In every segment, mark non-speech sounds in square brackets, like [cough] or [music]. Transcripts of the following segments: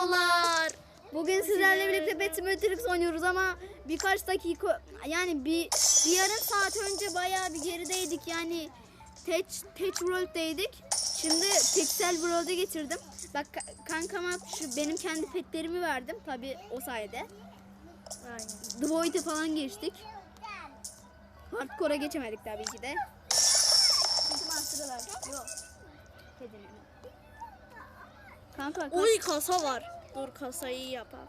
Merhabalar. Bugün sizlerle birlikte Pet Matrix oynuyoruz ama birkaç dakika yani bir, bir yarım saat önce bayağı bir gerideydik yani Tech, Tech World'deydik. Şimdi Pixel World'e getirdim. Bak ka- kankama şu benim kendi petlerimi verdim tabi o sayede. Aynen. The Void'e falan geçtik. Hardcore'a geçemedik tabii ki de. Çünkü master'lar yok. Kedinin. Kanka, kanka. Uy kasa var. Dur kasayı yapalım.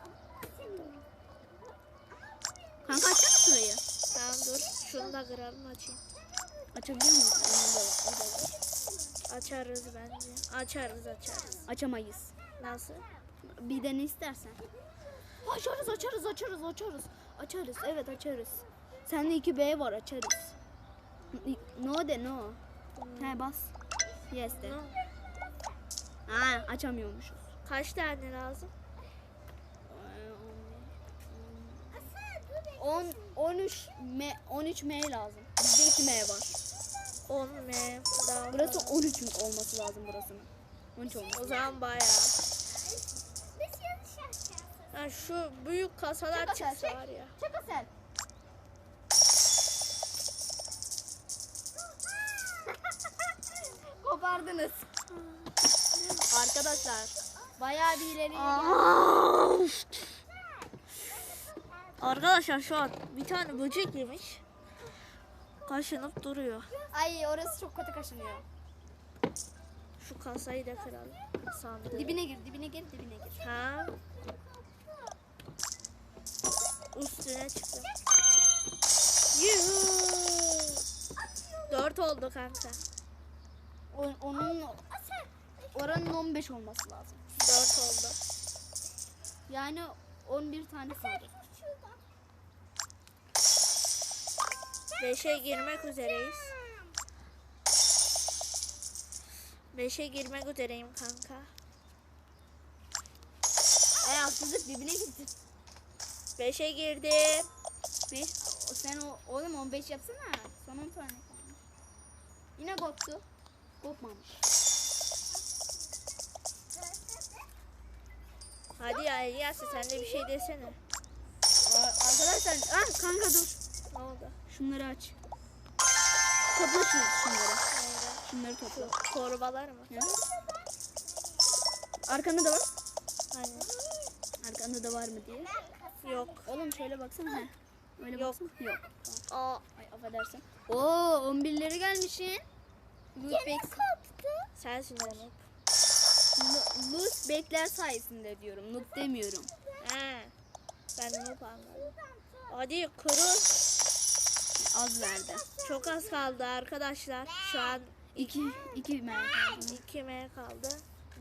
Kanka açsana şurayı. Tamam dur. Şunu da kıralım açayım. Açabiliyor da var. Açarız bence. Açarız açarız. Açamayız. Nasıl? Bir de ne istersen. Açarız açarız açarız açarız. Açarız evet açarız. Sende 2B var açarız. No de no. He bas. Yes de. Ne? Ha açamıyormuşuz. Kaç tane lazım? 10 13 M 13 M lazım. Bizde 2 M var. 10 M. Daha Burası 13 olması lazım burasının. 13 olması. O zaman bayağı. Ha, şu büyük kasalar Çek çıksa var ya. Çek Asel. [laughs] Kopardınız. [laughs] Arkadaşlar bayağı bir ileri Arkadaşlar şu an bir tane böcek yemiş. Kaşınıp duruyor. Ay orası çok kötü kaşınıyor. Şu kasayı da kıralım. Sandığı. Dibine gir, dibine gir, dibine gir. Ha. Üstüne çıktım. Yuhuu. Dört oldu kanka. O- onun oranın 15 olması lazım. Dört oldu. Yani 11 tane kaldı. Beşe girmek üzereyiz. Beşe girmek üzereyim kanka. Ay haksızlık dibine gitti. Beşe girdim. 5 sen o oğlum 15 yapsana. Son 10 tane. Yine koptu. Kopmamış. Hadi ya Yasin sen de bir şey desene. Arkadaşlar ah kanka dur. Ne oldu? Şunları aç. Topla şu, şunları. Şunları topla. Torbalar mı? Ya. Arkanda da var. Hani Arkanda da var mı diye. yok. Oğlum şöyle baksana. Heh. Öyle Yok. baksana. Yok. Aa, Ay affedersin. Oo 11'leri gelmişsin. Loot Bek sensin onu. Loot Bekler sayesinde diyorum. Noob demiyorum. He. Ben noob anladım. Hadi kurun. Az verdi. Çok az kaldı arkadaşlar. Şu an 2 2 mermi. 2 M kaldı.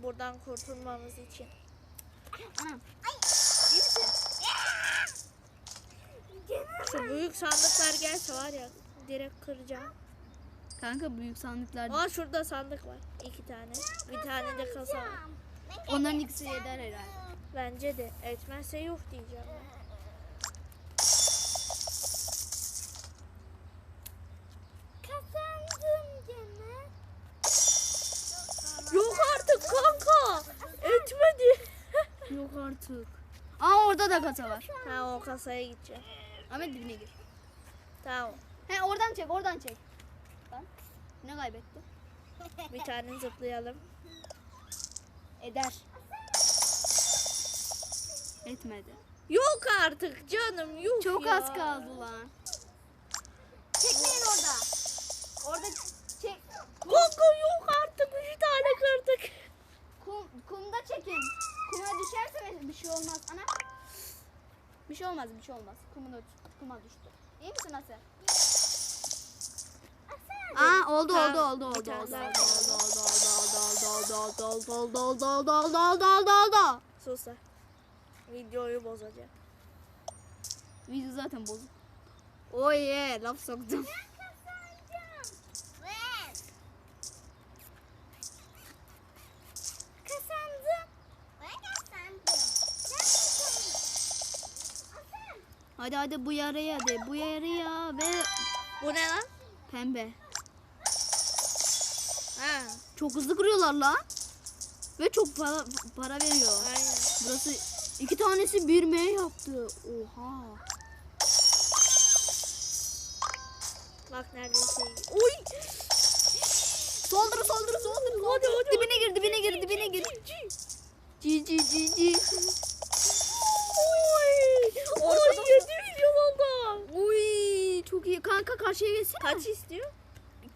Buradan kurtulmamız için. Anam. İyi misin? Şu büyük sandıklar gelse var ya direkt kıracağım. Kanka büyük sandıklar. Aa şurada sandık var. iki tane. Bir tane de kasa var. Onların ikisi eder herhalde. Bence de etmezse yuh diyeceğim ben. Kazandım gene. Yok artık kanka. Etmedi. [laughs] Yok artık. Aa orada da kasa var. ha o kasaya gideceğim. Ahmet dibine gir. Tamam. He oradan çek oradan çek. Ne kaybetti? [laughs] Bir tane zıplayalım. Eder. Etmedi. Yok artık canım yuh Çok ya. az kaldı lan. Çekmeyin orada. Orada çek. Kanka yok artık. Üç tane kırdık. Kum, kumda çekin. Kuma düşerse bir şey olmaz. Ana. Bir şey olmaz, bir şey olmaz. Kumuna, kuma düştü. İyi misin Asel? Aa oldu oldu oldu oldu oldu oldu oldu oldu oldu oldu oldu oldu oldu oldu Sus lan. Videoyu bozacağım. Video zaten bozuk. Oh yeah laf soktum. Hadi hadi bu yarıya de bu yarıya ve Bu ne lan? pembe. Çok hızlı kırıyorlar lan. Ve çok para, para veriyor. Aynen. Burası iki tanesi 1M yaptı. Oha. Bak neredeyse. Oy. Saldırı saldırı saldırı. Hadi hadi. Dibine gir dibine gir dibine gir. Ci ci ci ci. Oy. Yedi milyon oldu. Uy çok iyi. Kanka karşıya geçsene. Kaç istiyor?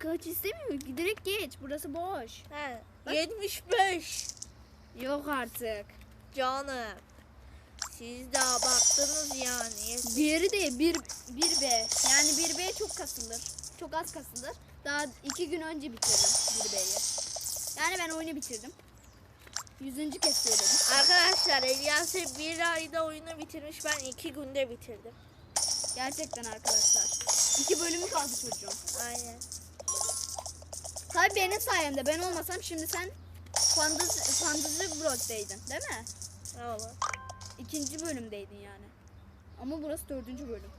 Kaç istemiyor. Direkt geç. Burası boş. He. 75. Yok artık. Canım. Siz daha baktınız yani. Diğeri de 1 1 B. Yani 1 B çok kasılır. Çok az kasılır. Daha 2 gün önce bitirdim 1 B'yi. Yani ben oyunu bitirdim. Yüzüncü kez söyledim. Arkadaşlar Elyas bir ayda oyunu bitirmiş. Ben iki günde bitirdim. Gerçekten arkadaşlar. 2 bölümü kaldı çocuğum. Aynen. Tabii benim sayemde. Ben olmasam şimdi sen Fantasy, Fantasy Broad'daydın değil mi? Olur. İkinci bölümdeydin yani. Ama burası dördüncü bölüm.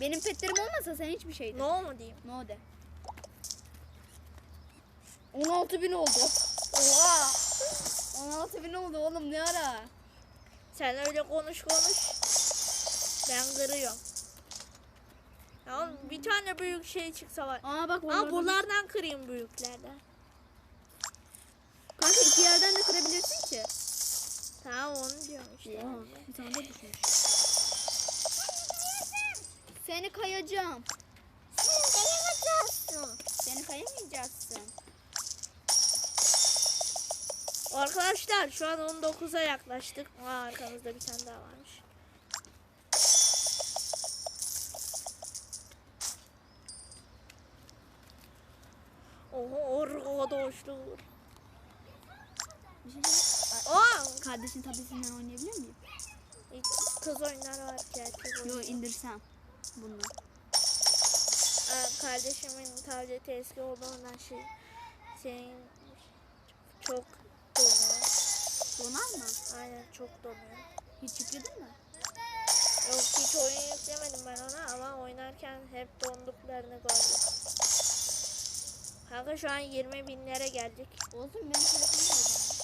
Benim petlerim olmasa sen hiçbir şeydin. Ne mu diyeyim? No de. 16 bin oldu. Oha. 16 bin oldu oğlum ne ara? Sen öyle konuş konuş. Ben kırıyorum. Ya bir tane büyük şey çıksa var. Aa bak Ama onlardan- bunlardan kırayım büyüklerden. Kanka iki yerden de kırabilirsin ki. Tamam onu diyorum işte. Ya, bir tane de düşmüş. Seni kayacağım. Seni kayamayacaksın. Arkadaşlar şu an 19'a yaklaştık. Aa, arkamızda bir tane daha varmış. Arkadaşlar. Bir şey. Aa, Kardeşin tabletinden oynayabilir miyim? kız oyunları var gerçek Yo oyun. indirsem bunu. Aa, kardeşimin tableti eski olduğundan şey senin çok donuyor. Donar mı? Aynen çok donuyor. Hiç yükledin mi? Yok hiç oyun yüklemedim ben ona ama oynarken hep donduklarını gördüm. Kanka şu an 20 binlere geldik. Olsun benim telefonum var.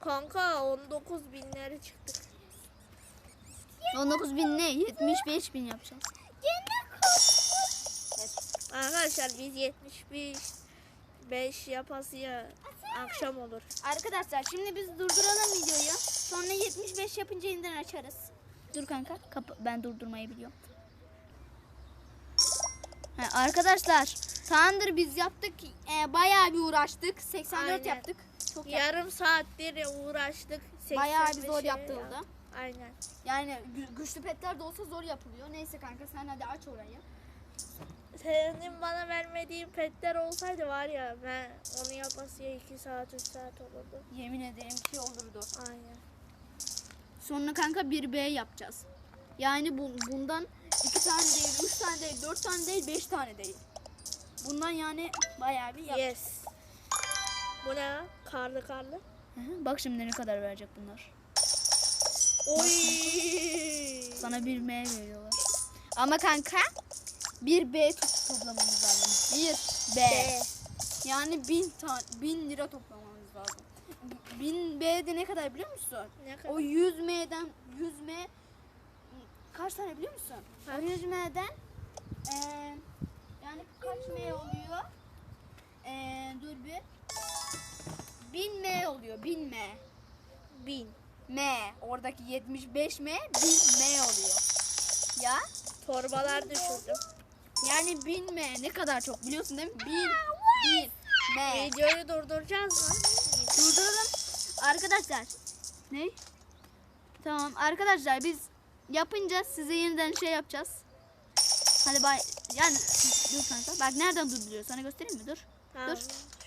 Kanka 19 binlere çıktık. 19 bin ne? 75 bin yapacağız. Arkadaşlar biz 75 5 yapasıya akşam olur. Arkadaşlar şimdi biz durduralım videoyu. Sonra 75 yapınca yeniden açarız. Dur kanka. Kapa- ben durdurmayı biliyorum. Ha, arkadaşlar tamamdır biz yaptık. Ee, bayağı bir uğraştık. 84 Aynen. yaptık. Çok yaptık. Yarım saattir uğraştık. Bayağı bir 85'e zor ya. yaptırıldı. Aynen. Yani gü- güçlü petler de olsa zor yapılıyor. Neyse kanka sen hadi aç orayı. Senin bana vermediğin petler olsaydı var ya ben onu yapasıya 2 saat 3 saat olurdu. Yemin ederim ki olurdu. Aynen. Sonra kanka 1B yapacağız. Yani bu, bundan 2 tane değil, 3 tane değil, 4 tane değil, 5 tane değil. Bundan yani bayağı bir yap. Yes. Bu ne? Karlı karlı. Hı hı, Bak şimdi ne kadar verecek bunlar. Oy. Sana 1 M veriyorlar. Ama kanka 1 B to- toplamamız lazım. 1 B. B. Yani 1000 tane 1000 lira toplamamız lazım. 1000 B'de ne kadar biliyor musun? Ne O kadar? 100 M'den 100 M kaç tane biliyor musun? O 100 M'den eee yani kaç M oluyor? Eee dur bir. 1000 M oluyor. 1000 M. Bin. M. Oradaki 75 M 1000 M oluyor. Ya Torbalar düşürdüm. yani 1000 M ne kadar çok biliyorsun değil mi? 1000 1000 M. Videoyu durduracağız mı? Durduralım. Arkadaşlar. Ne? Tamam arkadaşlar biz yapınca size yeniden şey yapacağız. Hadi bay. Yani dur kanka. Bak nereden durduruyor? Sana göstereyim mi? Dur. Tamam. Dur.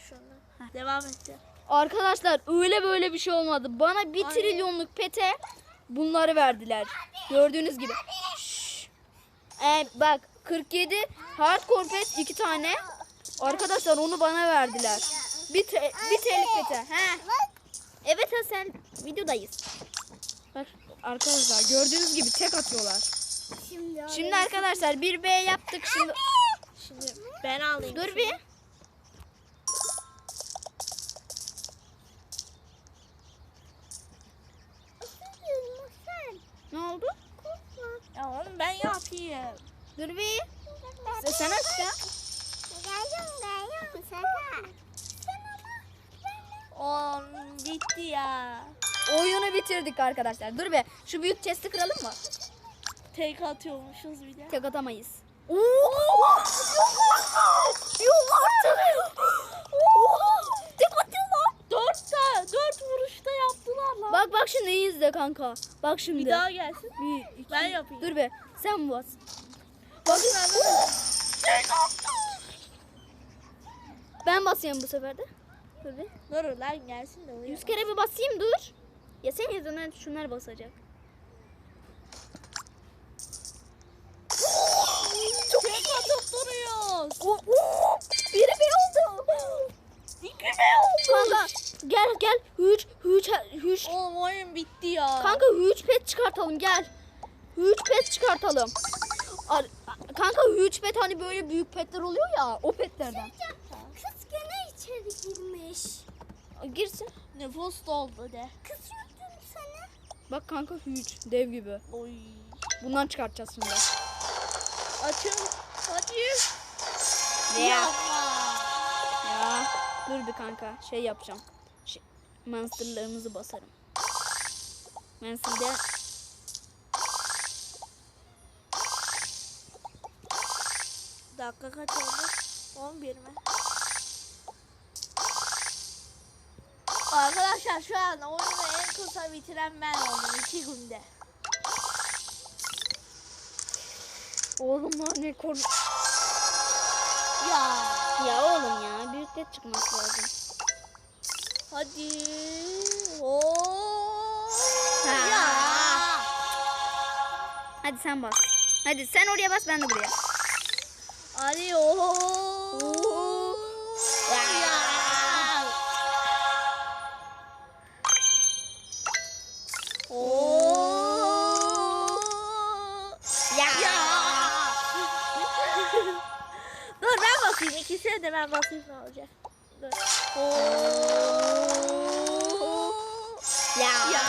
Şundan. Devam et. Arkadaşlar öyle böyle bir şey olmadı. Bana bir Aynen. trilyonluk pete bunları verdiler. Gördüğünüz gibi. Şşş. Ee, bak 47 hardcore pet iki tane. Arkadaşlar onu bana verdiler. Bir, te, bir telik pete. He. Evet ha sen videodayız. Bak arkadaşlar gördüğünüz gibi tek atıyorlar. Şimdi, Şimdi arkadaşlar 1B yaptık şimdi. Şimdi ben alayım. Dur bir. Oyunu bitirdik arkadaşlar. Dur be şu büyük chest'i kıralım mı? Tek atıyormuşuz bir de. Tek atamayız. Oo! Yok artık. Tek atıyorlar. Dört tane, dört vuruşta yaptılar lan. Bak bak şimdi iyi izle kanka. Bak şimdi. bir daha gelsin. Bir, iki. Ben yapayım. Dur be sen bas. Bakın arkadaşlar. Ben basayım bu sefer de. Bir. Dur lan gelsin de oraya. Yüz kere bir basayım dur. Ya sen yüzünden şunlar basacak. Çok tek atıp duruyoruz. Oo, biri bir oldu. İki mi oldu? Kanka gel gel. Hüç hüç hüç. Oğlum oyun bitti ya. Kanka hüç pet çıkartalım gel. Hüç pet çıkartalım. Ar- Kanka hüç pet hani böyle büyük petler oluyor ya o petlerden. Kız içeri girmiş. Girsin. Nefos doldu de. Kız yuttum sana. Bak kanka hüç dev gibi. Oy. Bundan çıkartacağız şimdi. Açın. Hadi. Ya. Yapma. Ya dur bir kanka şey yapacağım. Şey, monsterlarımızı basarım. Monster'de Dakika kaç oldu? 11 mi? Arkadaşlar şu an oyunu en kısa bitiren ben oldum 2 günde. Oğlum lan ne kork... Ya. Ya oğlum ya büyük pet çıkması lazım. Hadi. Oo. Ha. Ya. Hadi sen bas. Hadi sen oraya bas ben de buraya. Hadi oo. İkisine de ben basayım ne olacak? Dur. Oo. Ya. Ya.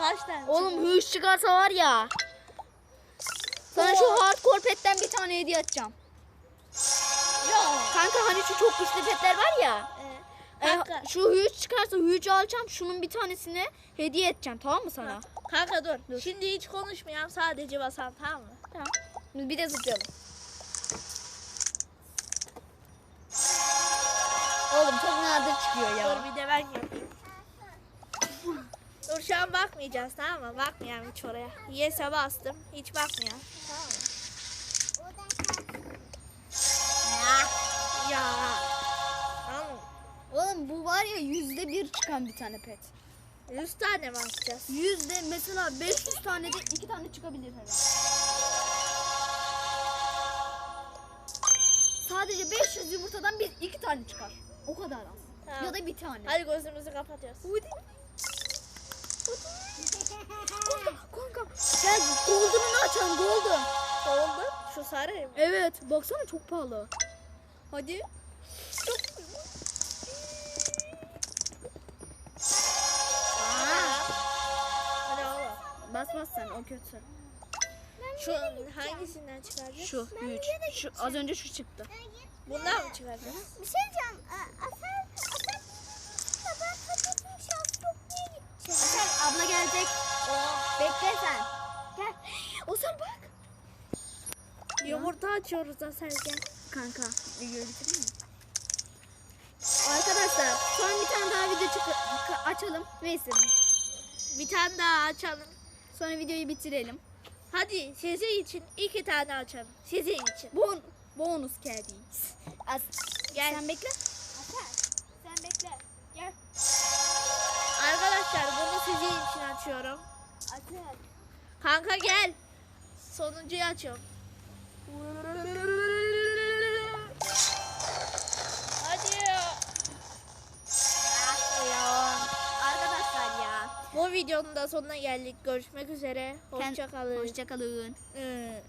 Kaç tane? Oğlum hüş çıkarsa var ya. Sana şu hardcore petten bir tane hediye atacağım. Ya. Kanka hani şu çok güçlü petler var ya. Ee, E, kanka, şu hüç çıkarsa hücü alacağım. Şunun bir tanesini hediye edeceğim tamam mı sana? kanka dur. Dur. Şimdi hiç konuşmayalım. Sadece basalım tamam mı? Tamam. Bir de zıplayalım. Oğlum çok nadir çıkıyor ya. Dur bir de ben yapayım. Dur şu an bakmayacağız tamam mı? Bakmayalım hiç oraya. Yes'e bastım. Hiç bakmayalım. Tamam mı? Ya. Tamam mı? Oğlum bu var ya yüzde bir çıkan bir tane pet. 100 tane mi atacağız? Yüzde mesela 500 tane de iki tane çıkabilir herhalde. Tane çıkar. O kadar az. Tamam. Ya da bir tane. Hadi gözümüzü kapatıyoruz. Hadi. Kanka, kanka. Gel golden'ını açalım golden. Oldu. Şu sarı mı? Evet baksana çok pahalı. Hadi. Oğlum. Bas bas sen o kötü. Şu hangisinden çıkaracağız? Şu 3. Şu az önce şu çıktı. Bundan mı çıkaracağız? Bir şey diyeceğim. Aa, Asel, Asel, sabah patatesini şanslıklıya gideceğim. Sen abla gelecek. Bekle sen. Gel. O sen bak. Yumurta açıyoruz da Sergen. Kanka videoyu bitireyim mi? Arkadaşlar son bir tane daha video çık açalım. Neyse Bir tane daha açalım. sonra videoyu bitirelim. Hadi sizin için iki tane açalım. Sizin için. Bon bonus kedi. Az Gel. sen bekle. Sen bekle. Gel. Arkadaşlar bunu sizin için açıyorum. Açıl. Kanka gel. Sonuncuyu açıyorum. Hadi ya. Arkadaşlar ya. Bu videonun da sonuna geldik. Görüşmek üzere. Kend- Hoşça kalın. Hoşça kalın. Ee,